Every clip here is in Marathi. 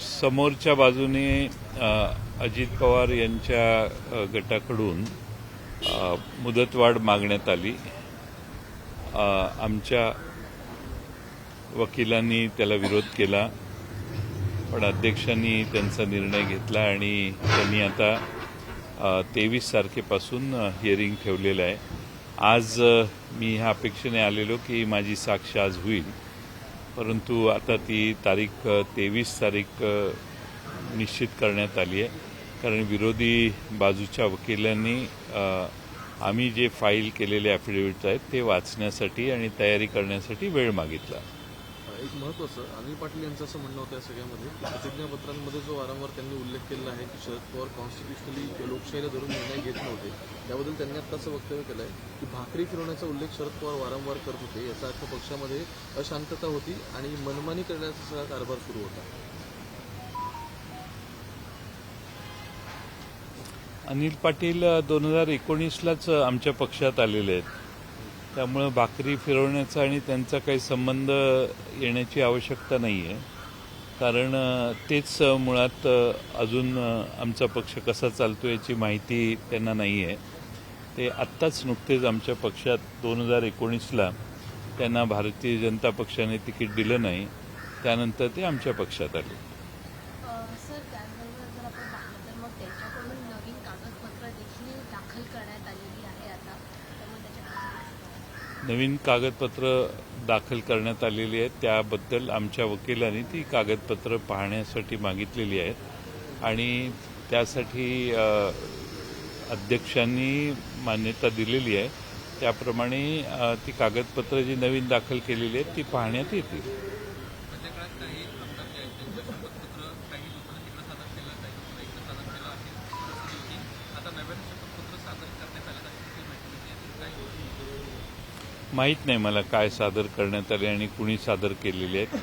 समोरच्या बाजूने अजित पवार यांच्या गटाकडून मुदतवाढ मागण्यात आली. आमच्या वकिलांनी त्याला विरोध केला पण अध्यक्षांनी त्यांचा निर्णय घेतला आणि त्यांनी आता तेवीस तारखेपासून हिअरिंग ठेवलेलं आहे. आज मी ह्या अपेक्षेने आलेलो की माझी साक्ष आज होईल. परंतु आता ती तारीख तेवीस तारीख निश्चित करण्यात आली आहे. कारण विरोधी बाजूच्या वकिलांनी आम्ही जे फाईल केलेले ॲफिडेविट्स आहेत ते वाचण्यासाठी आणि तयारी करण्यासाठी वेळ मागितला. एक महत्वाचं अनिल पाटील यांचं असं म्हणणं होतं या सगळ्यामध्ये प्रतिज्ञापत्रांमध्ये जो वारंवार त्यांनी उल्लेख केला आहे की शरद पवार कॉन्स्टिट्युशनली लोकशाहीला धरून निर्णय घेत नव्हते त्याबद्दल त्यांनी आता असं वक्तव्य केलं आहे की भाकरी फिरवण्याचा उल्लेख शरद पवार वारंवार करत होते याचा अर्थ पक्षामध्ये अशांतता होती आणि मनमानी करण्याचा सगळा कारभार सुरू होता. अनिल पाटील दोन हजार एकोणीसलाच आमच्या पक्षात आलेले आहेत. त्यामुळं भाकरी फिरवण्याचा आणि त्यांचा काही संबंध येण्याची आवश्यकता नाही आहे कारण तेच मुळात अजून आमचा पक्ष कसा चालतो याची माहिती त्यांना नाही आहे ते आत्ताच नुकतेच आमच्या पक्षात दोन हजार एकोणीसला त्यांना भारतीय जनता पक्षाने तिकीट दिलं नाही. त्यानंतर ते आमच्या पक्षात आले अ, सर त्याचबरोबर जर आपण पाहिलं तर मग त्यांच्याकडून नवीन कागदपत्र देखील दाखल करण्यात आलेली आहे आता त्यामुळे त्याच्या नवीन कागदपत्र दाखल करण्यात आलेली आहेत. त्याबद्दल आमच्या वकिलांनी ती कागदपत्र पाहण्यासाठी मागितलेली आहेत. आणि त्यासाठी अध्यक्षांनी मान्यता दिलेली आहे. त्याप्रमाणे ती कागदपत्र जी नवीन दाखल केलेली आहेत ती पाहण्यात येतील मध्य काळात काही आमदार जे आहेत त्यांचं शपथपत्र काही लोकांना तिकडे सादर केलं काही लोकांना इकडे सादर केलं आहे परिस्थिती होती आता नव्यानं शपथपत्र सादर करण्यात आलं आहे अशी माहिती मिळते काय माहीत नाही मला काय सादर करण्यात आले आणि कुणी सादर केलेले आहेत.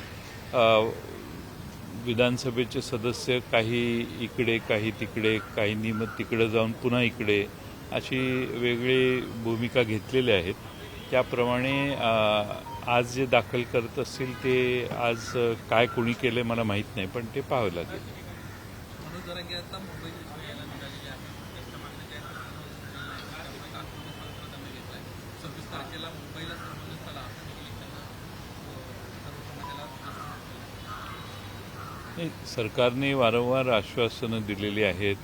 विधानसभेचे सदस्य काही इकडे काही तिकडे काहींनी मग तिकडे जाऊन पुन्हा इकडे अशी वेगळी भूमिका घेतलेल्या आहेत त्याप्रमाणे आज जे दाखल करत असतील ते आज काय कुणी केले मला माहीत नाही पण ते पाहावं लागेल मनोज जरांगे आता मुंबई यायला निघालेले आहेत त्यांच्या मागण्या ज्या आहेत त्या पूर्ण केलेल्या आहेत. त्यामुळे एक आत्मविश्वास त्यांना घेतलाय सव्वीस तारखेला मुंबईला सर्वजन चला असं देखील त्यांना अं, सर्व समाजाला नाही, सरकारने वारंवार आश्वासनं दिलेली आहेत.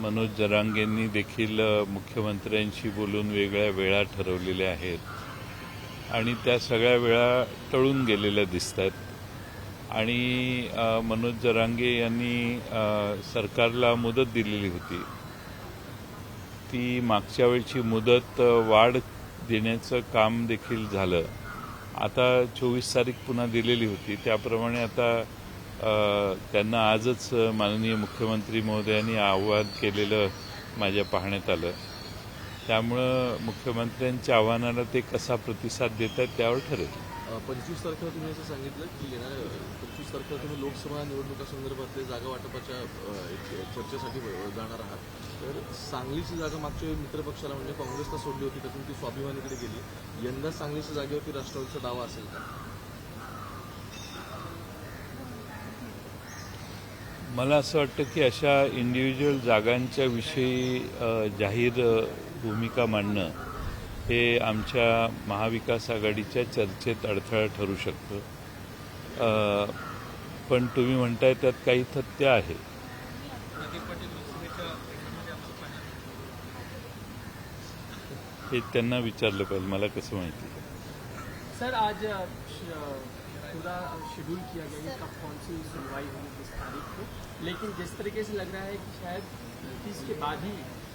मनोज जरांगेंनी देखील मुख्यमंत्र्यांशी बोलून वेगळ्या वेळा ठरवलेल्या आहेत. आणि त्या सगळ्या वेळा टळून गेलेल्या दिसत आहेत आणि मनोज जरांगे यांनी सरकारला मुदत दिलेली होती. ती मागच्या वेळची मुदत वाढ देण्याचं काम देखील झालं. आता चोवीस तारीख पुन्हा दिलेली होती. त्याप्रमाणे आता त्यांना आजच माननीय मुख्यमंत्री महोदयांनी आव्हान केलेलं माझ्या पाहण्यात आलं. त्यामुळं मुख्यमंत्र्यांच्या आव्हानाला ते कसा प्रतिसाद देत आहेत त्यावर ठरेल. पंचवीस तारखेला तुम्ही असं सांगितलं की पंचवीस तारखेला तुम्ही लोकसभा निवडणुकासंदर्भातले जागा वाटपाच्या चर्चेसाठी जाणार आहात. तर सांगलीची जागा मागच्या वेळी मित्रपक्षाला म्हणजे काँग्रेसला सोडली होती त्यातून ती स्वाभिमानीकडे गेली. यंदा सांगलीच्या जागेवरती राष्ट्रवादीचा दावा असेल का? मला असं वाटतं की अशा इंडिव्हिज्युअल जागांच्या विषयी जाहीर भूमिका मांडणं हे आमच्या महाविकास आघाडीच्या चर्चेत अडथळा ठरू शकतं. पण तुम्ही म्हणताय त्यात काही तथ्य आहे. हे त्यांना विचारलं पाहिजे मला कसं माहिती? सर आज पूरा शेड्यूल किया गया है कब कौन सी सुनवाई होगी किस तारीख को। लेकिन जिस तरीके से लग रहा है कि शायद तीस के बाद ही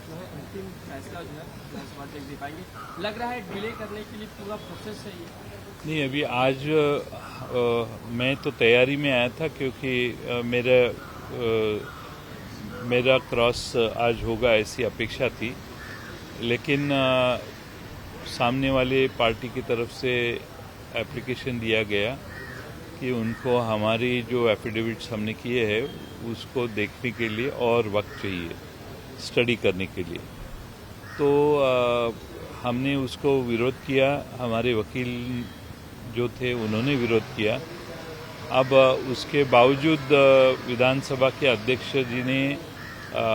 जो है अंतिम फैसला जो है विधानसभा अध्यक्ष दे पाएँगे। लग रहा है डिले करने के लिए पूरा प्रोसेस है नहीं अभी आज अ, मैं तो तैयारी में आया था क्योंकि अ, मेरा अ, मेरा क्रॉस आज होगा ऐसी अपेक्षा थी। लेकिन अ, सामने वाले पार्टी की तरफ़ से एप्लीकेशन दिया गया। कि उनको हमारी जो एफिडेविट्स हमने किए हैं उसको देखने के लिए और वक्त चाहिए स्टडी करने के लिए। तो अ, हमने उसको विरोध किया हमारे वकील जो थे उन्होंने विरोध किया। अब उसके बावजूद विधानसभा के अध्यक्ष जी ने अ,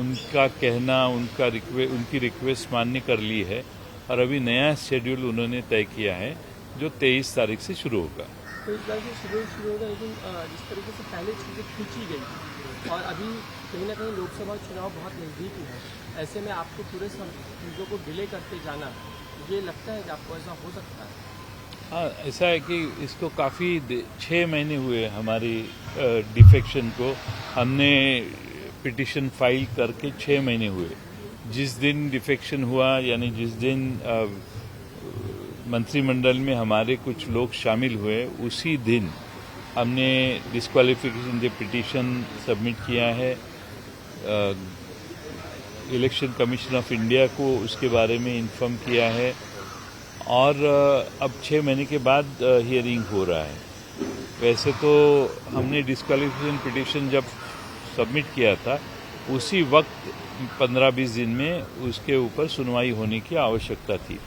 उनका कहना उनका रिक्वे उनकी रिक्वेस्ट मान्य कर ली है और अभी नया शेड्यूल उन्होंने तय किया है जो तेईस तारीख से शुरू होगा। इस बार से शेड्यूल शुरू होगा लेकिन जिस तरीके से पहले चीज़ें खींची गई और अभी कहीं ना कहीं लोकसभा चुनाव बहुत नज़दीक है ऐसे में आपको पूरे चीज़ों को डिले करते जाना ये लगता है कि आपको ऐसा हो सकता है। हाँ ऐसा है कि इसको काफ़ी छः महीने हुए हमारी डिफेक्शन को। हमने पिटिशन फ़ाइल करके छः महीने हुए। जिस दिन डिफेक्शन हुआ यानी जिस दिन अ, मंत्रिमंडल में हमारे कुछ लोग शामिल हुए, उसी दिन हमने डिस्क्वालिफिकेशन के पिटिशन सबमिट किया है इलेक्शन कमीशन ऑफ़ इंडिया को उसके बारे में इन्फॉर्म किया है और अब छः महीने के बाद हियरिंग हो रहा है। वैसे तो हमने डिस्क्वालिफिकेशन पिटिशन जब सबमिट किया था, उसी वक्त पंद्रह बीस दिन में उसके ऊपर सुनवाई होने की आवश्यकता थी।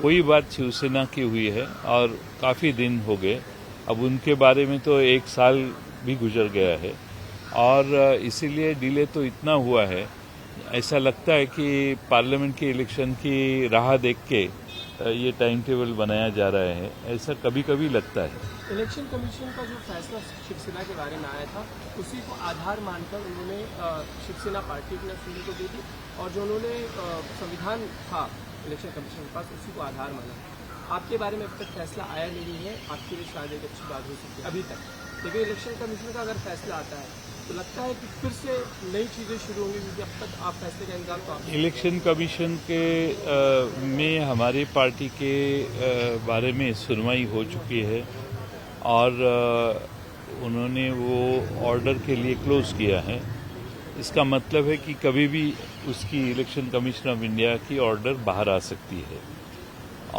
वही बात शिवसेना की हुई है और काफ़ी दिन हो गए। अब उनके बारे में तो एक साल भी गुजर गया है। और इसीलिए डिले तो इतना हुआ है। ऐसा लगता है कि पार्लियामेंट के इलेक्शन की राह देख के ये टाइम टेबल बनाया जा रहा है। ऐसा कभी कभी लगता है। इलेक्शन कमीशन का जो फैसला शिवसेना के बारे में आया था, उसी को आधार मानकर उन्होंने शिवसेना पार्टी अपने सुनी को दी और जो उन्होंने संविधान था इलेक्शन कमीशन के पास उसी को आधार माना। आपके बारे में अब तक फैसला आया नहीं है आपके लिए शायद एक अच्छी बात हो सकती है अभी तक। लेकिन इलेक्शन कमीशन का अगर फैसला आता है तो लगता है कि फिर से नई चीज़ें शुरू होंगी क्योंकि अब तक आप फैसले का इंतज़ार तो इलेक्शन कमीशन के अ, में हमारी पार्टी के अ, बारे में सुनवाई हो चुकी है और अ, उन्होंने वो ऑर्डर के लिए क्लोज किया है। इसका मतलब है कि कभी भी उसकी इलेक्शन कमीशन ऑफ़ इंडिया की ऑर्डर बाहर आ सकती है।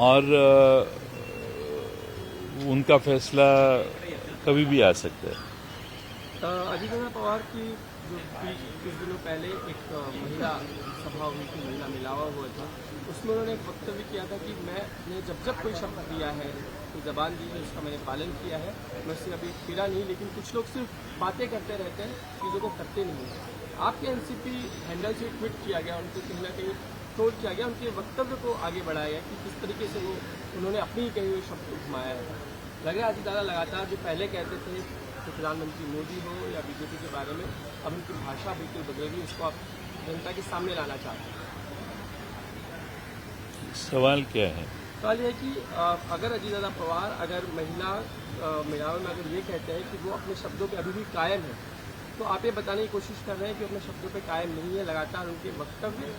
और उनका फैसला कभी भी आ सकता है। अजित पवार की जो कुछ दिनों पहले एक महिला सभा हुई थी महिला मिलावा हुआ था, उसमें उन्होंने एक वक्तव्य किया था कि मैंने जब जब कोई शब्द दिया है कोई जबान दी है उसका मैंने पालन किया है। मैं उससे अभी फिरा नहीं, लेकिन कुछ लोग सिर्फ़ बातें करते रहते हैं, चीज़ों को करते नहीं आपके एनसीपी हैंडल से ट्वीट किया गया उनको कहीं ना कहीं ट्रोल किया गया उनके वक्तव्य को आगे बढ़ाया गया कि किस तरीके से वो उन्होंने अपनी कहे हुए शब्द को घुमाया है। लग रहा है दादा लगातार जो पहले कहते थे कि प्रधानमंत्री मोदी हो या बीजेपी के बारे में अब उनकी भाषा बिल्कुल बदल गई उसको आप जनता के सामने लाना चाहते हैं। सवाल क्या है? सवाल यह है कि अगर अजीत दादा पवार अगर महिला महिलाओं में अगर ये कहते हैं कि वो अपने शब्दों पे अभी भी कायम है तो आप ये बताने की कोशिश कर रहे हैं कि अपने शब्दों पे कायम नहीं है लगातार उनके वक्तव्य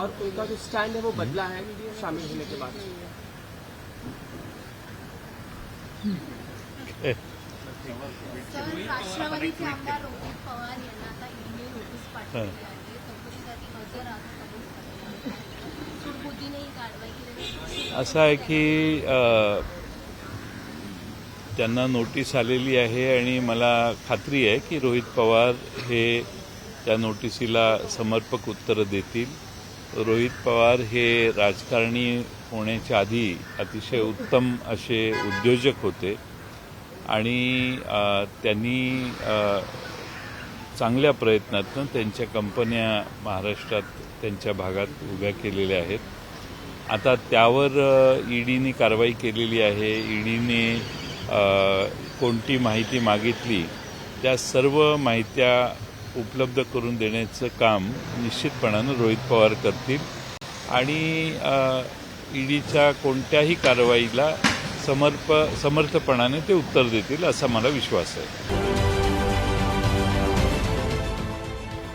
और उनका जो स्टैंड है वो बदला है शामिल होने के बाद। ही. असं आहे की अ, त्यांना नोटीस आलेली आहे आणि मला खात्री आहे की रोहित पवार हे त्या नोटिसीला समर्पक उत्तरं देतील. रोहित पवार हे राजकारणी होण्याच्या आधी अतिशय उत्तम असे उद्योजक होते आणि त्यांनी चांगल्या प्रयत्नातनं त्यांच्या कंपन्या महाराष्ट्रात त्यांच्या भागात उभ्या केलेल्या आहेत. आता त्यावर ईडीने कारवाई केलेली आहे. ईडीने कोणती माहिती मागितली त्या सर्व माहित्या उपलब्ध करून देण्याचं काम निश्चितपणानं रोहित पवार करतील. आणि ईडीच्या कोणत्याही कारवाईला समर्प समर्थपणाने ते उत्तर देतील असा मला विश्वास आहे.